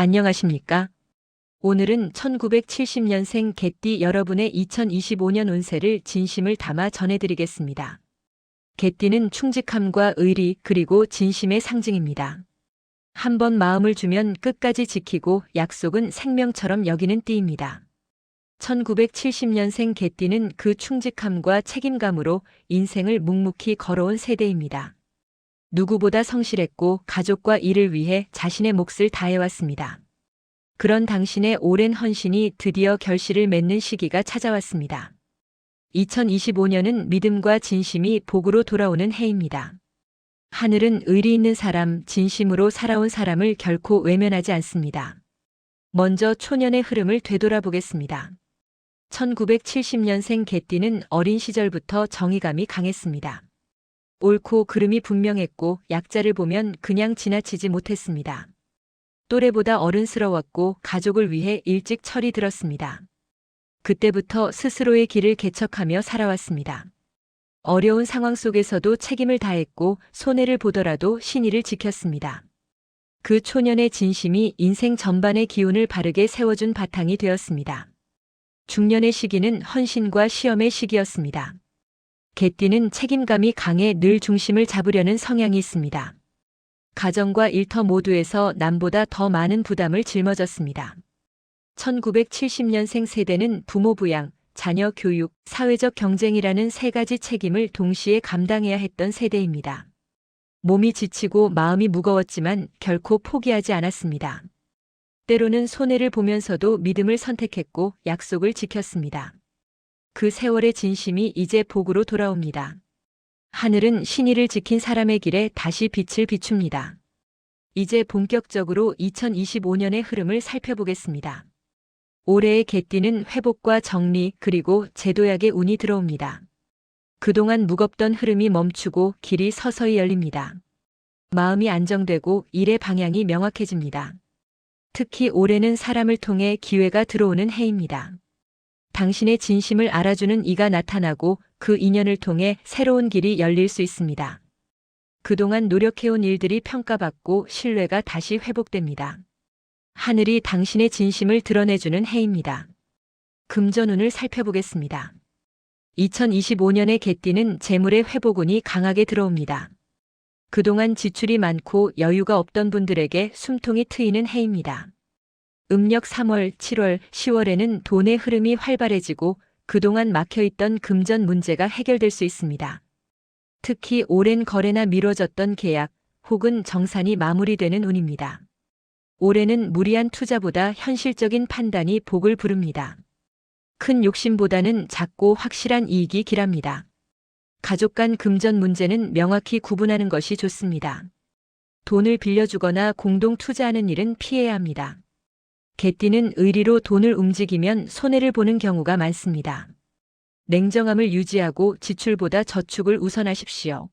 안녕하십니까? 오늘은 1970년생 개띠 여러분의 2025년 운세를 진심을 담아 전해드리겠습니다. 개띠는 충직함과 의리 그리고 진심의 상징입니다. 한번 마음을 주면 끝까지 지키고 약속은 생명처럼 여기는 띠입니다. 1970년생 개띠는 그 충직함과 책임감으로 인생을 묵묵히 걸어온 세대입니다. 누구보다 성실했고 가족과 일을 위해 자신의 몫을 다해왔습니다. 그런 당신의 오랜 헌신이 드디어 결실을 맺는 시기가 찾아왔습니다. 2025년은 믿음과 진심이 복으로 돌아오는 해입니다. 하늘은 의리 있는 사람, 진심으로 살아온 사람을 결코 외면하지 않습니다. 먼저 초년의 흐름을 되돌아보겠습니다. 1970년생 개띠는 어린 시절부터 정의감이 강했습니다. 옳고 그름이 분명했고 약자를 보면 그냥 지나치지 못했습니다. 또래보다 어른스러웠고 가족을 위해 일찍 철이 들었습니다. 그때부터 스스로의 길을 개척하며 살아왔습니다. 어려운 상황 속에서도 책임을 다했고 손해를 보더라도 신의를 지켰습니다. 그 초년의 진심이 인생 전반의 기운을 바르게 세워준 바탕이 되었습니다. 중년의 시기는 헌신과 시험의 시기였습니다. 개띠는 책임감이 강해 늘 중심을 잡으려는 성향이 있습니다. 가정과 일터 모두에서 남보다 더 많은 부담을 짊어졌습니다. 1970년생 세대는 부모 부양, 자녀 교육, 사회적 경쟁이라는 세 가지 책임을 동시에 감당해야 했던 세대입니다. 몸이 지치고 마음이 무거웠지만 결코 포기하지 않았습니다. 때로는 손해를 보면서도 믿음을 선택했고 약속을 지켰습니다. 그 세월의 진심이 이제 복으로 돌아옵니다. 하늘은 신의를 지킨 사람의 길에 다시 빛을 비춥니다. 이제 본격적으로 2025년의 흐름을 살펴보겠습니다. 올해의 개띠는 회복과 정리 그리고 제도약의 운이 들어옵니다. 그동안 무겁던 흐름이 멈추고 길이 서서히 열립니다. 마음이 안정되고 일의 방향이 명확해집니다. 특히 올해는 사람을 통해 기회가 들어오는 해입니다. 당신의 진심을 알아주는 이가 나타나고 그 인연을 통해 새로운 길이 열릴 수 있습니다. 그동안 노력해온 일들이 평가받고 신뢰가 다시 회복됩니다. 하늘이 당신의 진심을 드러내주는 해입니다. 금전운을 살펴보겠습니다. 2025년의 개띠는 재물의 회복운이 강하게 들어옵니다. 그동안 지출이 많고 여유가 없던 분들에게 숨통이 트이는 해입니다. 음력 3월, 7월, 10월에는 돈의 흐름이 활발해지고 그동안 막혀있던 금전 문제가 해결될 수 있습니다. 특히 오랜 거래나 미뤄졌던 계약 혹은 정산이 마무리되는 운입니다. 올해는 무리한 투자보다 현실적인 판단이 복을 부릅니다. 큰 욕심보다는 작고 확실한 이익이 길합니다. 가족 간 금전 문제는 명확히 구분하는 것이 좋습니다. 돈을 빌려주거나 공동 투자하는 일은 피해야 합니다. 개띠는 의리로 돈을 움직이면 손해를 보는 경우가 많습니다. 냉정함을 유지하고 지출보다 저축을 우선하십시오.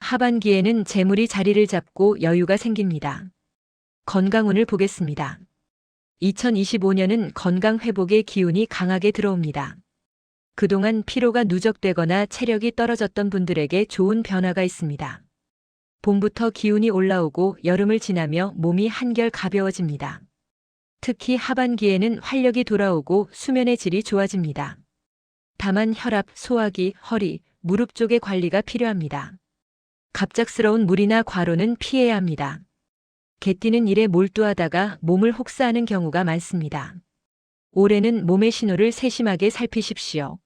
하반기에는 재물이 자리를 잡고 여유가 생깁니다. 건강운을 보겠습니다. 2025년은 건강 회복의 기운이 강하게 들어옵니다. 그동안 피로가 누적되거나 체력이 떨어졌던 분들에게 좋은 변화가 있습니다. 봄부터 기운이 올라오고 여름을 지나며 몸이 한결 가벼워집니다. 특히 하반기에는 활력이 돌아오고 수면의 질이 좋아집니다. 다만 혈압, 소화기, 허리, 무릎 쪽의 관리가 필요합니다. 갑작스러운 무리나 과로는 피해야 합니다. 개띠는 일에 몰두하다가 몸을 혹사하는 경우가 많습니다. 올해는 몸의 신호를 세심하게 살피십시오.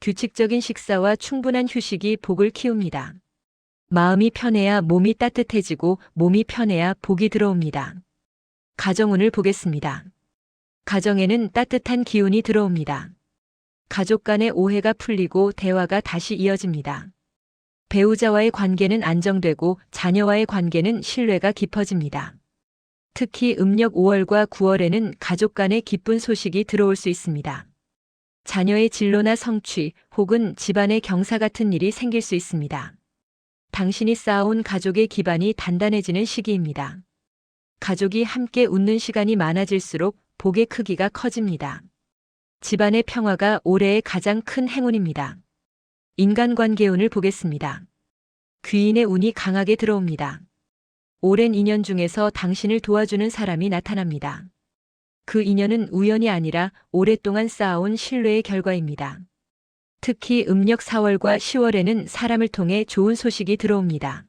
규칙적인 식사와 충분한 휴식이 복을 키웁니다. 마음이 편해야 몸이 따뜻해지고 몸이 편해야 복이 들어옵니다. 가정운을 보겠습니다. 가정에는 따뜻한 기운이 들어옵니다. 가족 간의 오해가 풀리고 대화가 다시 이어집니다. 배우자와의 관계는 안정되고 자녀와의 관계는 신뢰가 깊어집니다. 특히 음력 5월과 9월에는 가족 간의 기쁜 소식이 들어올 수 있습니다. 자녀의 진로나 성취 혹은 집안의 경사 같은 일이 생길 수 있습니다. 당신이 쌓아온 가족의 기반이 단단해지는 시기입니다. 가족이 함께 웃는 시간이 많아질수록 복의 크기가 커집니다. 집안의 평화가 올해의 가장 큰 행운입니다. 인간관계 운을 보겠습니다. 귀인의 운이 강하게 들어옵니다. 오랜 인연 중에서 당신을 도와주는 사람이 나타납니다. 그 인연은 우연이 아니라 오랫동안 쌓아온 신뢰의 결과입니다. 특히 음력 4월과 10월에는 사람을 통해 좋은 소식이 들어옵니다.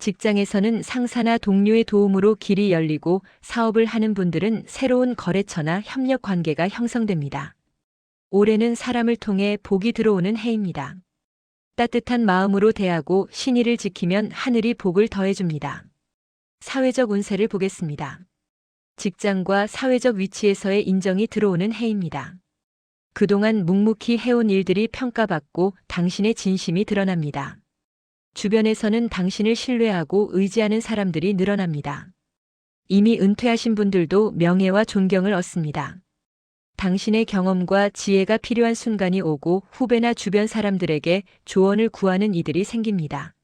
직장에서는 상사나 동료의 도움으로 길이 열리고 사업을 하는 분들은 새로운 거래처나 협력 관계가 형성됩니다. 올해는 사람을 통해 복이 들어오는 해입니다. 따뜻한 마음으로 대하고 신의를 지키면 하늘이 복을 더해줍니다. 사회적 운세를 보겠습니다. 직장과 사회적 위치에서의 인정이 들어오는 해입니다. 그동안 묵묵히 해온 일들이 평가받고 당신의 진심이 드러납니다. 주변에서는 당신을 신뢰하고 의지하는 사람들이 늘어납니다. 이미 은퇴하신 분들도 명예와 존경을 얻습니다. 당신의 경험과 지혜가 필요한 순간이 오고 후배나 주변 사람들에게 조언을 구하는 이들이 생깁니다.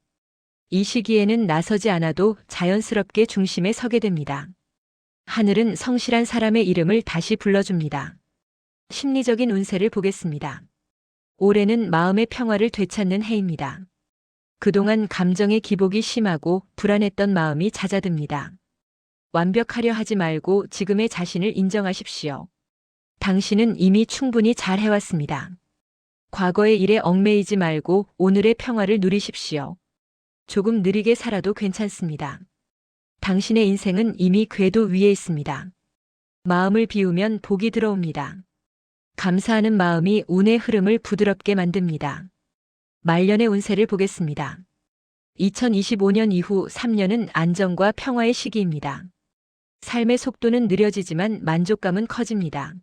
이 시기에는 나서지 않아도 자연스럽게 중심에 서게 됩니다. 하늘은 성실한 사람의 이름을 다시 불러줍니다. 심리적인 운세를 보겠습니다. 올해는 마음의 평화를 되찾는 해입니다. 그동안 감정의 기복이 심하고 불안했던 마음이 잦아듭니다. 완벽하려 하지 말고 지금의 자신을 인정하십시오. 당신은 이미 충분히 잘 해왔습니다. 과거의 일에 얽매이지 말고 오늘의 평화를 누리십시오. 조금 느리게 살아도 괜찮습니다. 당신의 인생은 이미 궤도 위에 있습니다. 마음을 비우면 복이 들어옵니다. 감사하는 마음이 운의 흐름을 부드럽게 만듭니다. 말년의 운세를 보겠습니다. 2025년 이후 3년은 안정과 평화의 시기입니다. 삶의 속도는 느려지지만 만족감은 커집니다.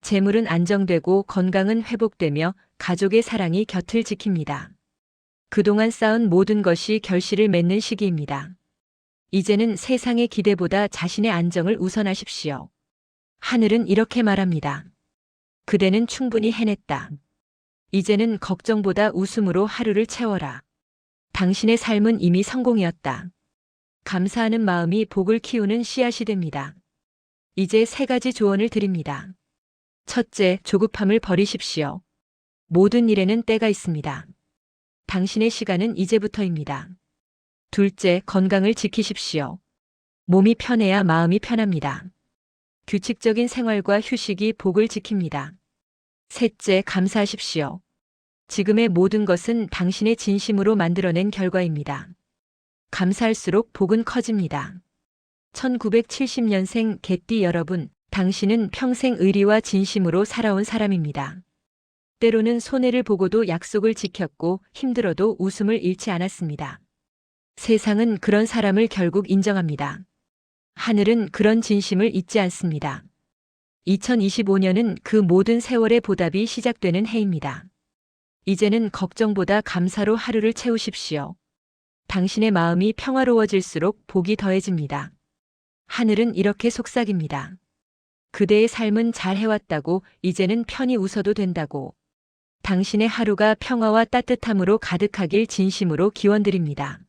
재물은 안정되고 건강은 회복되며 가족의 사랑이 곁을 지킵니다. 그동안 쌓은 모든 것이 결실을 맺는 시기입니다. 이제는 세상의 기대보다 자신의 안정을 우선하십시오. 하늘은 이렇게 말합니다. 그대는 충분히 해냈다. 이제는 걱정보다 웃음으로 하루를 채워라. 당신의 삶은 이미 성공이었다. 감사하는 마음이 복을 키우는 씨앗이 됩니다. 이제 세 가지 조언을 드립니다. 첫째, 조급함을 버리십시오. 모든 일에는 때가 있습니다. 당신의 시간은 이제부터입니다. 둘째, 건강을 지키십시오. 몸이 편해야 마음이 편합니다. 규칙적인 생활과 휴식이 복을 지킵니다. 셋째, 감사하십시오. 지금의 모든 것은 당신의 진심으로 만들어낸 결과입니다. 감사할수록 복은 커집니다. 1970년생 개띠 여러분, 당신은 평생 의리와 진심으로 살아온 사람입니다. 때로는 손해를 보고도 약속을 지켰고 힘들어도 웃음을 잃지 않았습니다. 세상은 그런 사람을 결국 인정합니다. 하늘은 그런 진심을 잊지 않습니다. 2025년은 그 모든 세월의 보답이 시작되는 해입니다. 이제는 걱정보다 감사로 하루를 채우십시오. 당신의 마음이 평화로워질수록 복이 더해집니다. 하늘은 이렇게 속삭입니다. 그대의 삶은 잘 해왔다고 이제는 편히 웃어도 된다고. 당신의 하루가 평화와 따뜻함으로 가득하길 진심으로 기원드립니다.